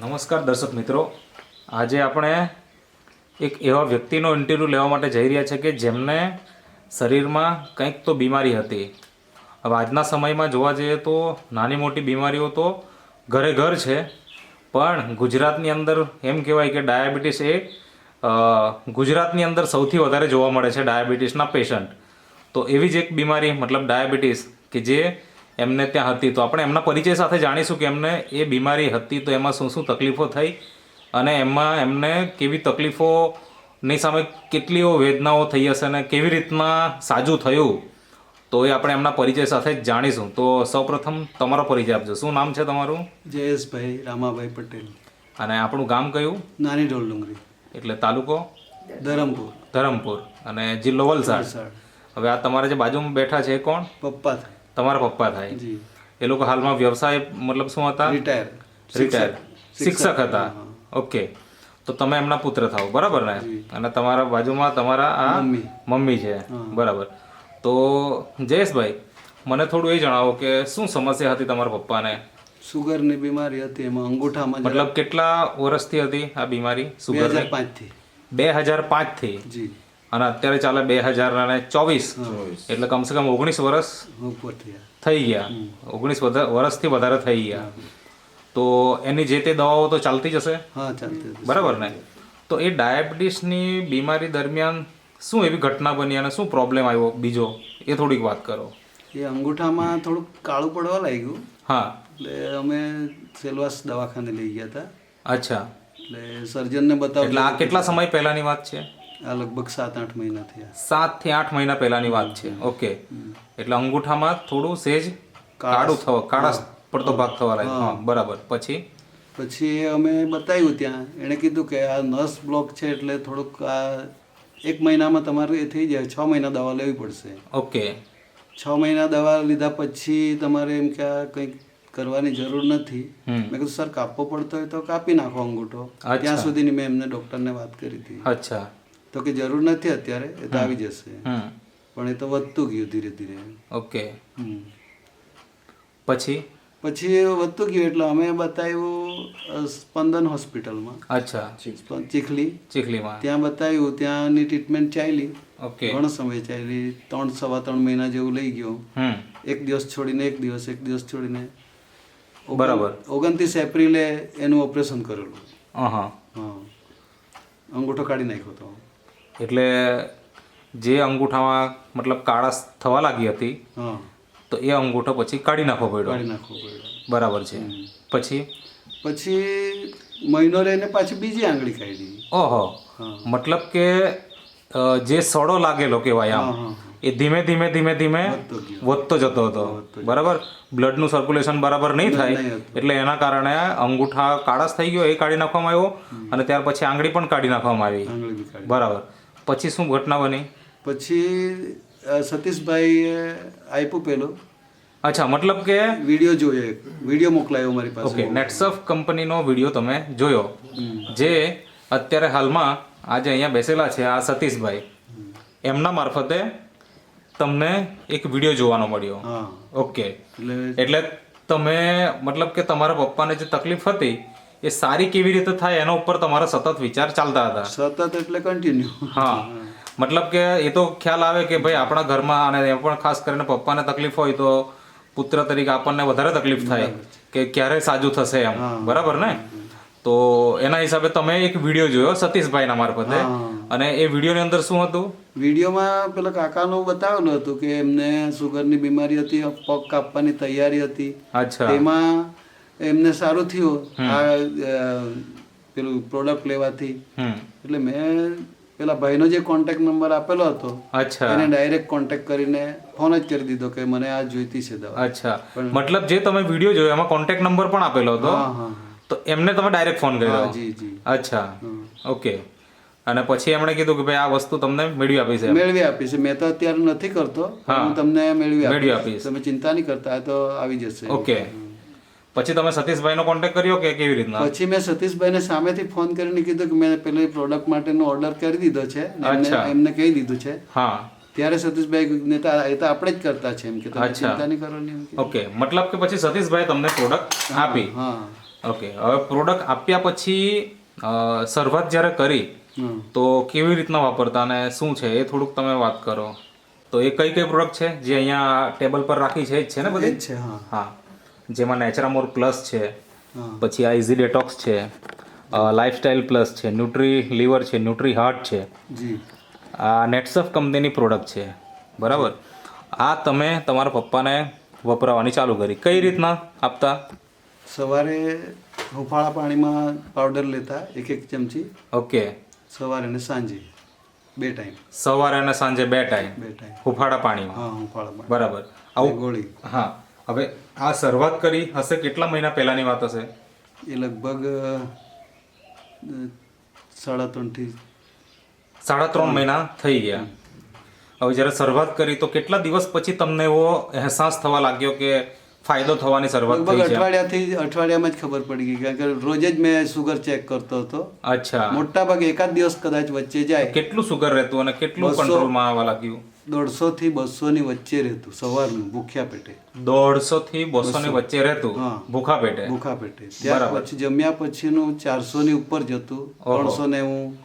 નમસ્કાર દર્શક મિત્રો. આજે આપણે એક એવા વ્યક્તિનો ઇન્ટરવ્યૂ લેવા માટે જઈ રહ્યા છે કે જેમને શરીરમાં કંઈક તો બીમારી હતી. હવે આજના સમયમાં જોવા જઈએ તો નાની મોટી બીમારીઓ તો ઘરે ઘર છે. પણ ગુજરાતની અંદર એમ કહેવાય કે ડાયાબિટીસ એ ગુજરાતની અંદર સૌથી વધારે જોવા મળે છે ડાયાબિટીસના પેશન્ટ. તો એવી જ એક બીમારી, મતલબ ડાયાબિટીસ, કે જે એમને ત્યાં હતી. તો આપણે એમના પરિચય સાથે જાણીશું કે એમને એ બીમારી હતી તો એમાં શું શું તકલીફો થઈ અને એમાં એમને કેવી તકલીફોની સામે કેટલીઓ વેદનાઓ થઈ હશે અને કેવી રીતના સાજું થયું તો એ આપણે એમના પરિચય સાથે જ જાણીશું. તો સૌપ્રથમ તમારો પરિચય આપજો. શું નામ છે તમારું? જયેશભાઈ રામાભાઈ પટેલ. અને આપણું ગામ કયું? નાની ઢોલ ડુંગરી. એટલે તાલુકો? ધરમપુર. ધરમપુર. અને જિલ્લો વલસાડ. હવે આ તમારા જે બાજુમાં બેઠા છે એ કોણ? પપ્પા થાય તમારા પપ્પા થાય. એ લોકો હાલમાં વ્યવસાય મતલબ શું હતા? રિટાયર રિટાયર શિક્ષક. હતા. ઓકે. તો તમે એમના પુત્ર થાવ બરાબર ને? અને તમારા બાજુમાં તમારા આ મમ્મી. છે. બરાબર. તો જયેશભાઈ મને થોડું એ જણાવો કે શું સમસ્યા હતી તમારા પપ્પાને? સુગરની બીમારી હતી. એમાં અંગૂઠામાં મતલબ કેટલા વર્ષથી હતી આ બીમારી? બે સુગર હજાર પાંચથી. બે હજાર પાંચથી? જી. અને અત્યારે ચાલે બે હજાર અને ચોવીસ. એટલે કમસે કમ ઓગણીસ વર્ષ ઉપર થઈ ગયા. ઓગણીસ વર્ષથી વધારે થઈ ગયા. તો એની જે તે દવાઓ તો ચાલતી જ હશે? હા ચાલતી હતી બરાબર ને? તો એ ડાયાબિટીસની બીમારી દરમિયાન શું એવી ઘટના બની અને શું પ્રોબ્લેમ આવ્યો બીજો? એ થોડીક વાત કરો. એ અંગૂઠામાં થોડુંક કાળું પડવા લાગ્યું. હા. એટલે અમે સેલવાસ દવાખાને લઈ ગયા હતા. અચ્છા. એટલે સર્જનને એટલે આ કેટલા સમય પહેલાની વાત છે? આ લગભગ સાત આઠ મહિના થયા. સાતથી આઠ મહિના પહેલાની વાત છે. ઓકે. એટલે અંગૂઠામાં થોડું સેજ કાળું થવા કાળા પડતો ભાગ થવા લાગ્યો. હા. બરાબર. પછી? પછી અમે બતાવ્યું ત્યાં. એણે કીધું કે આ નસ બ્લોક છે એટલે થોડુંક આ એક મહિનામાં તમારે એ થઈ જાય. છ મહિના દવા લેવી પડશે. ઓકે. છ મહિના દવા લીધા પછી તમારે એમ કે આ કંઈક કરવાની જરૂર નથી. મેં કીધું સર કાપવો પડતો હોય તો કાપી નાખો અંગૂઠો. ત્યાં સુધીની મેં એમને ડૉક્ટરને વાત કરી હતી. અચ્છા. તો કે જરૂર નથી અત્યારે એ તો આવી જશે. પણ એ તો વધતું ગયું ધીરે ધીરે. ઓકે. પછી? પછી વધતું ગયું એટલે અમે બતાવ્યું સ્પંદન હોસ્પિટલમાં. અચ્છા. ચીખલી. ચીખલીમાં. ત્યાં બતાવ્યું ત્યાંની ટ્રીટમેન્ટ ચાલી. ઓકે. ઘણો સમય ચાલી. ત્રણ સવા ત્રણ મહિના જેવું લઈ ગયો. એક દિવસ છોડીને એક દિવસ એક દિવસ છોડીને. બરાબર. ઓગણત્રીસ એપ્રિલે એનું ઓપરેશન કરેલું. હા હા. અંગૂઠો કાઢી નાખ્યો હતો. એટલે જે અંગૂઠામાં મતલબ કાળા થવા લાગી હતી તો એ અંગૂઠો પછી કાઢી નાખવો પડ્યો. કાઢી નાખવો પડ્યો. બરાબર છે. પછી? પછી મહિનો રહીને પાછી બીજી આંગળી કાઢી. ઓહો. મતલબ કે જે સડો લાગેલો કહેવાય આમ એ ધીમે ધીમે ધીમે ધીમે વધતો જતો હતો. બરાબર? બ્લડનું સર્ક્યુલેશન બરાબર નહીં થાય. એટલે એના કારણે અંગૂઠા કાળાશ થઈ ગયો એ કાઢી નાખવામાં આવ્યો અને ત્યાર પછી આંગળી પણ કાઢી નાખવામાં આવી. બરાબર. પછી શું ઘટના બની? પછી સતીશભાઈએ આપ્યું પેલું. અચ્છા મતલબ કે વીડિયો જોયો વીડિયો મોકલાયો મારી પાસે. ઓકે નેટસફ કંપનીનો વીડિયો તમે જોયો. જે અત્યારે હાલમાં આજે અહીંયા બેસેલા છે આ સતીશભાઈ. એમના મારફતે તમને એક વીડિયો જોવાનો મળ્યો. ઓકે. એટલે એટલે તમે મતલબ કે તમારા પપ્પાને જે તકલીફ હતી એ સારી કેવી રીતે થાય એના ઉપર તમારા સતત વિચાર ચાલતા હતા. સતત એટલે કન્ટિન્યુ હા. મતલબ કે એ તો ખ્યાલ આવે કે ભાઈ આપણા ઘરમાં અને એમ પણ ખાસ કરીને પપ્પાને તકલીફ હોય તો પુત્ર તરીકે આપણને વધારે તકલીફ થાય કે ક્યારે સાજું થશે એમ. બરાબર ને? તો એના હિસાબે તમે એક વીડિયો જોયો સતીશભાઈ ના મારફતે અને એ વિડીયોની અંદર શું હતું? વિડીયોમાં પેલા કાકાનું બતાવેલું હતું કે એમને સુગરની બીમારી હતી પગ કાપવાની તૈયારી હતી. અચ્છા. તેમાં એમને સારું થયું. આ પેલું પ્રોડક્ટ લેવાથી. એટલે મેં પેલા ભાઈનો જે કોન્ટેક્ટ નંબર આપેલો હતો અચ્છા. એને ડાયરેક્ટ કોન્ટેક્ટ કરીને ફોન જ કરી દીધો કે મને આ જોઈતી છે દવા. અચ્છા. મતલબ જે તમે વીડિયો જોયો એમાં કોન્ટેક્ટ નંબર પણ આપેલો હતો? તો એમને તમે ડાયરેક્ટ ફોન કર્યો? જી જી. અચ્છા. ઓકે. અને પછી એમણે કીધું કે ભાઈ આ વસ્તુ તમને મેળવી આપી છે મેળવી આપીશ મેં તો અત્યારે નથી કરતો હું. તમને મેળવી મેળવી આપીશ. આપીશ. તમે ચિંતા નહીં કરતા તો આવી જશે. ઓકે. પછી તમે સતીશભાઈનો કોન્ટેક્ટ કર્યો કે કેવી રીતના? પછી મેં સતીશભાઈને સામેથી ફોન કરીને કીધું કે મેં પેલી પ્રોડક્ટ માટેનો ઓર્ડર કરી દીધો છે એમને કહી દીધું છે. હા. ત્યારે સતીશભાઈ નેતા એ તો આપણે જ કરતા છે એમ કે તમે ચિંતા નહીં કરવાની ઓકે. મતલબ કે પછી સતીશભાઈ તમને પ્રોડક્ટ આપી. હા. ઓકે. હવે પ્રોડક્ટ આપ્યા પછી શરૂઆત જ્યારે કરી તો કેવી રીતના વાપરતા અને શું છે એ થોડુંક તમે વાત કરો. તો એ કઈ કઈ પ્રોડક્ટ છે જે અહીંયા ટેબલ પર રાખી છે? જ છે ને બધી જ છે હા. હા. જેમાં નેચરામોર પ્લસ છે પછી આ ઇઝી ડેટોક્સ છે લાઇફસ્ટાઇલ પ્લસ છે ન્યુટ્રી લીવર છે ન્યુટ્રી હાર્ટ છે. જી. આ નેટસફ કંપનીની પ્રોડક્ટ છે. બરાબર? આ તમે તમારા પપ્પાને વપરાવાની ચાલુ કરી. કઈ રીતના આપતા? સવારે હુંફાળા પાણીમાં પાવડર લેતા એક એક ચમચી. ઓકે. સવારે અને સાંજે બે ટાઈમ સવારે અને સાંજે બે ટાઈમ બે ટાઈમ હુંફાળા પાણીમાં. હા હુંફાળા પાણી. બરાબર. આવું ગોળી. હા. હવે આ શરૂઆત કરી હશે કેટલા મહિના પહેલાની વાત હશે? એ લગભગ સાડા ત્રણથી સાડા ત્રણ મહિના થઈ ગયા. હવે જ્યારે શરૂઆત કરી તો કેટલા દિવસ પછી તમને એવો અહેસાસ થવા લાગ્યો કે ફાયદો થવાની શરૂઆત થઈ છે. અઠવાડિયાથી અઠવાડિયામાં જ ખબર પડી ગઈ કારણ કે રોજ જ મેં સુગર ચેક કરતો હતો. અચ્છા. મોટા ભાગે એકાદ દિવસ કદાચ વચ્ચે જાય. કેટલું સુગર રહેતું અને કેટલું કંટ્રોલમાં આવવા લાગ્યું? દોઢસો થી બસો ની વચ્ચે રહેતું સવારનું ભૂખ્યા પેટે. દોઢસો થી બસો. ની વચ્ચે રહેતું? હા. ભૂખા પેટે? ભૂખા પેટે. ત્યાર પછી જમ્યા પછીનું ચારસો ની ઉપર જતું. ત્રણસો નેવું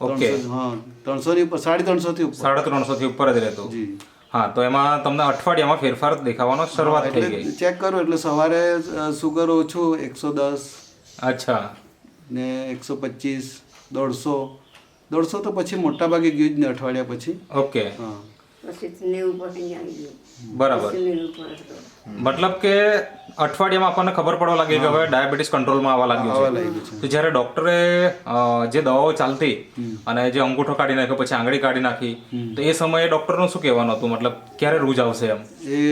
ઓકે. હા ત્રણસો ની ઉપર સાડી ત્રણસો થી સાડા ત્રણસો થી ઉપર જ રહેતું. જી. હા તો એમાં તમને અઠવાડિયામાં ફેરફાર દેખાવાનો શરૂઆત થઈ ગઈ. ચેક કરો એટલે સવારે સુગર ઓછું એકસો દસ. અચ્છા. ને એકસો પચીસ દોઢસો. દોઢસો તો પછી મોટા ભાગે ગયું જ ને અઠવાડિયા પછી. ઓકે. હા. પછી નેવું પછી આવી ગયું બરાબર મતલબ કે અઠવાડિયામાં આપણને ખબર પડવા લાગી કે હવે ડાયાબિટીસ કંટ્રોલમાં આવવા લાગ્યું લાગ્યું છે. તો જ્યારે ડોક્ટરે જે દવાઓ ચાલતી અને જે અંગૂઠો કાઢી નાખ્યો પછી આંગળી કાઢી નાખી તો એ સમયે ડોક્ટરનું શું કહેવાનું હતું? મતલબ ક્યારે રૂજ આવશે એમ? એ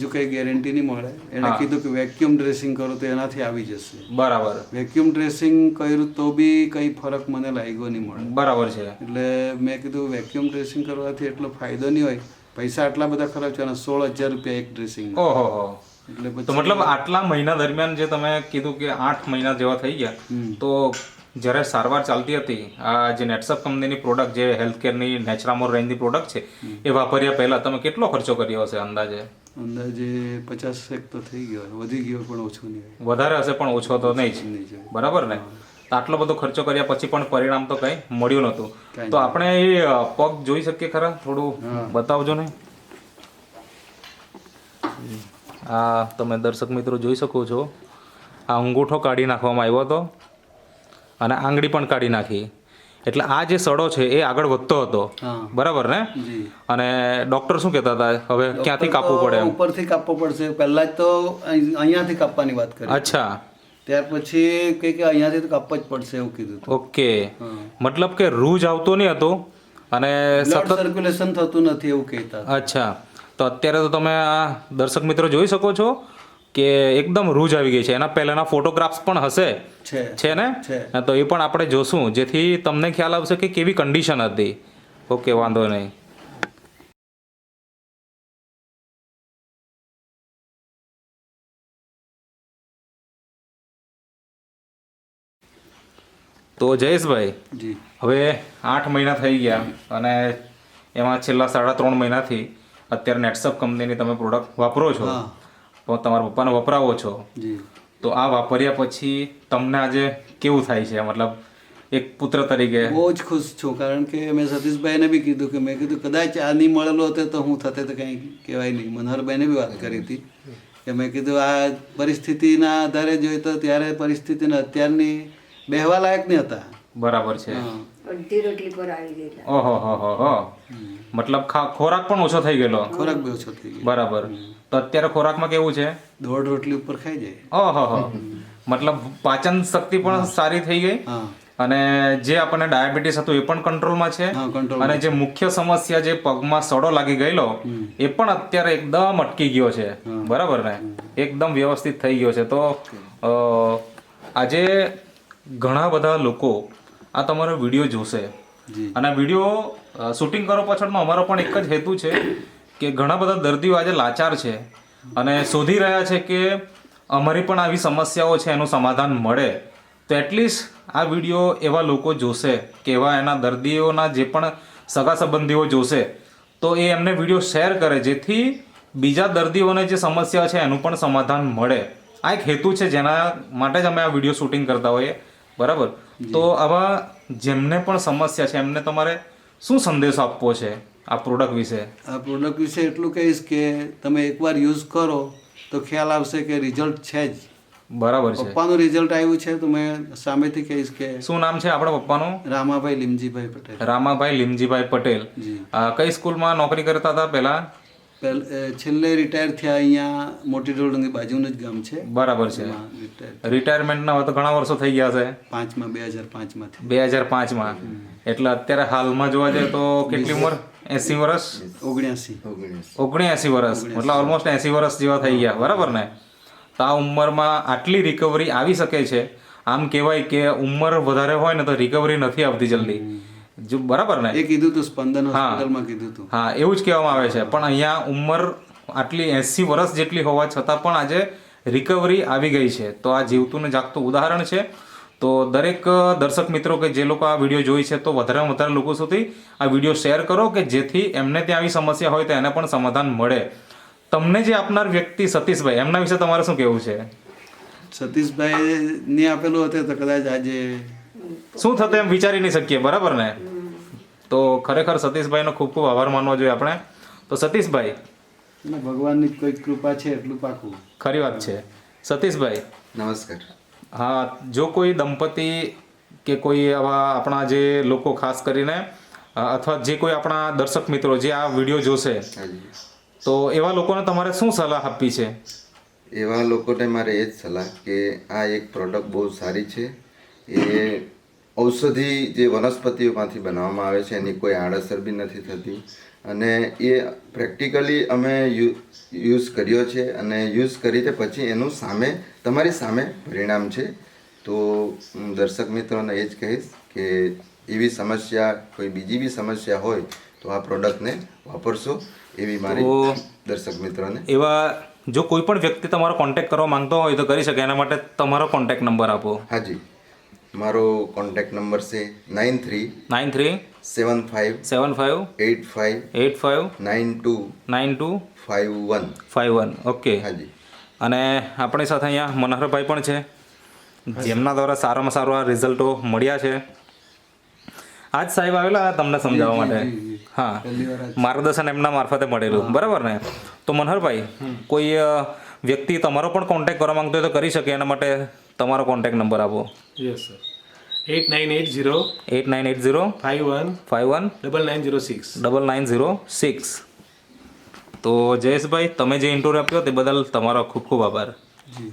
હજુ કઈ ગેરંટી નહીં મળે. એણે કીધું કે વેક્યુમ ડ્રેસિંગ કરો તો એનાથી આવી જશે. બરાબર. વેક્યુમ ડ્રેસિંગ કર્યું તો બી કઈ ફરક મને લાગ્યો નહીં મળે. બરાબર છે. એટલે મેં કીધું વેક્યુમ ડ્રેસિંગ કરવાથી એટલો ફાયદો નહીં હોય. પૈસા આટલા બધા ખરાબ છે અને સોળ હજાર રૂપિયા એક ડ્રેસિંગ ઓહો એટલે તો મતલબ આટલા મહિના દરમિયાન જે તમે કીધું કે આઠ મહિના જેવા થઈ ગયા તો જ્યારે સારવાર ચાલતી હતી આ જે નેટસપ કંપનીની પ્રોડક્ટ જે હેલ્થ કેરની નેચરામોર રેન્જની પ્રોડક્ટ છે એ વાપર્યા પહેલા તમે કેટલો ખર્ચો કર્યો હશે અંદાજે? અંદાજે પચાસ એક તો થઈ ગયો વધી ગયો પણ ઓછો નહીં. વધારે હશે પણ ઓછો તો નહીં જ. બરાબર ને? તો આટલો બધો ખર્ચો કર્યા પછી પણ પરિણામ તો કંઈ મળ્યું નહોતું. તો આપણે એ પગ જોઈ શકીએ ખરા? થોડું બતાવજો ને. આ તમે દર્શક મિત્રો જોઈ શકો છો. આ અંગૂઠો કાઢી નાખવામાં આવ્યો હતો અને આંગળી પણ કાઢી નાખી. એટલે આ જે સડો છે એ આગળ વધતો હતો. બરાબર ને? અને ડોક્ટર શું કહેતા હતા? હવે ક્યાંથી કાપવું પડે ઉપરથી કાપવો પડશે. પહેલા જ તો અહીંયાથી કાપવાની વાત કરી. અચ્છા. ત્યાર પછી કંઈ કે અહીંયાથી તો કાપવા જ પડશે એવું કીધું હતું. ઓકે. મતલબ કે રૂજ આવતો નહીં હતો અને બ્લડ સર્ક્યુલેશન થતું નથી એવું કહેતા અચ્છા. તો અત્યારે તો તમે આ દર્શક મિત્રો જોઈ શકો છો કે એકદમ રૂજ આવી ગઈ છે. એના પહેલાંના ફોટોગ્રાફ્સ પણ હશે. છે. છે ને? છે. તો એ પણ આપણે જોશું. જેથી તમને ખ્યાલ આવશે કે કેવી કન્ડિશન હતી. ઓકે વાંધો નહીં. તો જયેશભાઈ જી. હવે આઠ મહિના થઈ ગયા અને એમાં છેલ્લા સાડા ત્રણ મહિનાથી અત્યારે નેટસપ કંપનીની તમે પ્રોડક્ટ વાપરો છો. તો તમારા પપ્પાને વપરાવો છો. જી. તો આ વાપર્યા પછી તમને આજે કેવું થાય છે? મતલબ એક પુત્ર તરીકે બહુ જ ખુશ છું કારણ કે મેં સતીશભાઈને બી કીધું કે મેં કીધું કદાચ આ નહીં મળેલો હતો તો હું થતે તો કંઈ કહેવાય નહીં. મનોહરભાઈને બી વાત કરી હતી કે મેં કીધું આ પરિસ્થિતિના આધારે જોઈએ તો ત્યારે પરિસ્થિતિને અત્યારની બેહવા લાયક નહીં હતા. બરાબર છે. હા. અડધી રોટલી પર આવી ગયેલા. ઓહો હો હો હો. મતલબ ખા ખોરાક પણ ઓછો થઈ ગયેલો? ખોરાક બી ઓછો થઈ ગયો બરાબર. તો અત્યારે ખોરાકમાં કેવું છે? દોઢ રોટલી ઉપર ખાઈ જાય. ઓહો હો. મતલબ પાચન શક્તિ પણ સારી થઈ ગઈ. અને જે આપણને ડાયાબિટીસ હતું એ પણ કંટ્રોલમાં છે. અને જે મુખ્ય સમસ્યા જે પગમાં સડો લાગી ગયેલો એ પણ અત્યારે એકદમ અટકી ગયો છે. બરાબર ને? એકદમ વ્યવસ્થિત થઈ ગયો છે. તો આજે ઘણા બધા લોકો આ તમારો વીડિયો જોશે. અને વીડિયો શૂટિંગ કરો પાછળનો અમારો પણ એક જ હેતુ છે કે ઘણા બધા દર્દીઓ આજે લાચાર છે અને શોધી રહ્યા છે કે અમારી પણ આવી સમસ્યાઓ છે એનું સમાધાન મળે. તો એટલીસ્ટ આ વીડિયો એવા લોકો જોશે કે એવા એના દર્દીઓના જે પણ સગા સંબંધીઓ જોશે તો એ એમને વીડિયો શેર કરે જેથી બીજા દર્દીઓને જે સમસ્યા છે એનું પણ સમાધાન મળે. આ એક હેતુ છે જેના માટે જ અમે આ વીડિયો શૂટિંગ કરતા હોઈએ. બરાબર? તો આવા જેમને પણ સમસ્યા છે એમને તમારે શું સંદેશો આપવો છે આ પ્રોડક્ટ વિશે? આ પ્રોડક્ટ વિશે એટલું કહીશ કે તમે એકવાર યુઝ કરો તો ખ્યાલ આવશે કે રિઝલ્ટ છે જ. બરાબર છે. પપ્પાનું રિઝલ્ટ આવ્યું છે તો મેં સામેથી કહીશ કે શું નામ છે આપણા પપ્પાનું? રામાભાઈ લીમજીભાઈ પટેલ. રામાભાઈ લીમજીભાઈ પટેલ. આ કઈ સ્કૂલમાં નોકરી કરતા હતા પહેલા? છેલ્લે રિટાયર થયા અહીંયા મોટી રોડની બાજુનું જ ગામ છે. બરાબર છે. રિટાયરમેન્ટના તો ઘણા વર્ષો થઈ ગયા છે. પાંચમાં બે હજાર પાંચમાં બે હજાર પાંચમાં. એટલે અત્યારે હાલમાં જોવા જઈએ તો કેટલી ઉંમર? એસી વર્ષ? ઓગણ્યાસી. ઓગણ્યાસી વર્ષ. મતલબ ઓલમોસ્ટ એંસી વર્ષ જેવા થઈ ગયા. બરાબર ને? તો આ ઉંમરમાં આટલી રિકવરી આવી શકે છે. આમ કહેવાય કે ઉંમર વધારે હોય ને તો રિકવરી નથી આવતી જલ્દી. જો બરાબર ને? એ કીધું તું સ્પંદન હોસ્પિટલમાં કીધું તું. હા એવું જ કહેવામાં આવે છે. પણ અહીંયા ઉંમર આટલી એંસી વર્ષ જેટલી હોવા છતાં પણ આજે રિકવરી આવી ગઈ છે. તો આ જીવતું ને જાગતું ઉદાહરણ છે. તો દરેક દર્શક મિત્રો કે જે લોકો આ વીડિયો જોઈ છે તો વધારેમાં વધારે લોકો સુધી આ વીડિયો શેર કરો કે જેથી એમને ત્યાં આવી સમસ્યા હોય તો એને પણ સમાધાન મળે. તમને જે આપનાર વ્યક્તિ સતીશભાઈ એમના વિશે તમારે શું કહેવું છે? સતીશભાઈ ને આપેલું હતું તો કદાચ આજે શું થતું એમ વિચારી નહીં શકીએ બરાબર ને? તો ખરેખર સતીશભાઈનો ખૂબ ખૂબ આભાર માનવો જોઈએ આપણે. તો સતીશભાઈ ભગવાનની કોઈ કૃપા છે એટલું પાકું. ખરી વાત છે. સતીશભાઈ નમસ્કાર. હા જો કોઈ દંપતી કે કોઈ આવા આપણા જે લોકો ખાસ કરીને અથવા જે કોઈ આપણા દર્શક મિત્રો જે આ વીડિયો જોશે તો એવા લોકોને તમારે શું સલાહ આપવી છે? એવા લોકોને મારે એ જ સલાહ કે આ એક પ્રોડક્ટ બહુ સારી છે. એ ઔષધિ જે વનસ્પતિઓમાંથી બનાવવામાં આવે છે એની કોઈ આડઅસર બી નથી થતી. અને એ પ્રેક્ટિકલી અમે યુઝ કર્યો છે અને યુઝ કરી તે પછી એનું સામે તમારી સામે પરિણામ છે. તો હું દર્શક મિત્રોને એ જ કહીશ કે એવી સમસ્યા કોઈ બીજી બી સમસ્યા હોય તો આ પ્રોડક્ટને વાપરશો એવી મારી દર્શક મિત્રોને. એવા જો કોઈ પણ વ્યક્તિ તમારો કોન્ટેક્ટ કરવા માંગતો હોય તો કરી શકે એના માટે તમારો કોન્ટેક્ટ નંબર આપો. હાજી. મારો કોન્ટેક્ટ નંબર છે nine three nine three seven five seven five eight five eight five nine two nine two five one five one okay હાજી. અને આપણી સાથે અહીંયા મનોહરભાઈ પણ છે. જેમના દ્વારા સારામાં સારું આ રિઝલ્ટો મળ્યા છે. આજ સાહેબ આવેલા તમને સમજાવવા માટે. હા. માર્ગદર્શન એમના મારફતે મળેલું. બરાબર ને? તો મનહરભાઈ કોઈ વ્યક્તિ તમારો પણ કોન્ટેક્ટ કરવા માંગતો હોય તો કરી શકે એના માટે તમારો કોન્ટેક્ટ નંબર આપો. Yes sir eight nine eight zero eight nine eight zero five one five one double nine zero six double nine zero six તો જયેશભાઈ તમે જે ઇન્ટરવ્યૂ આપ્યો તે બદલ તમારો ખૂબ ખૂબ આભાર. જી.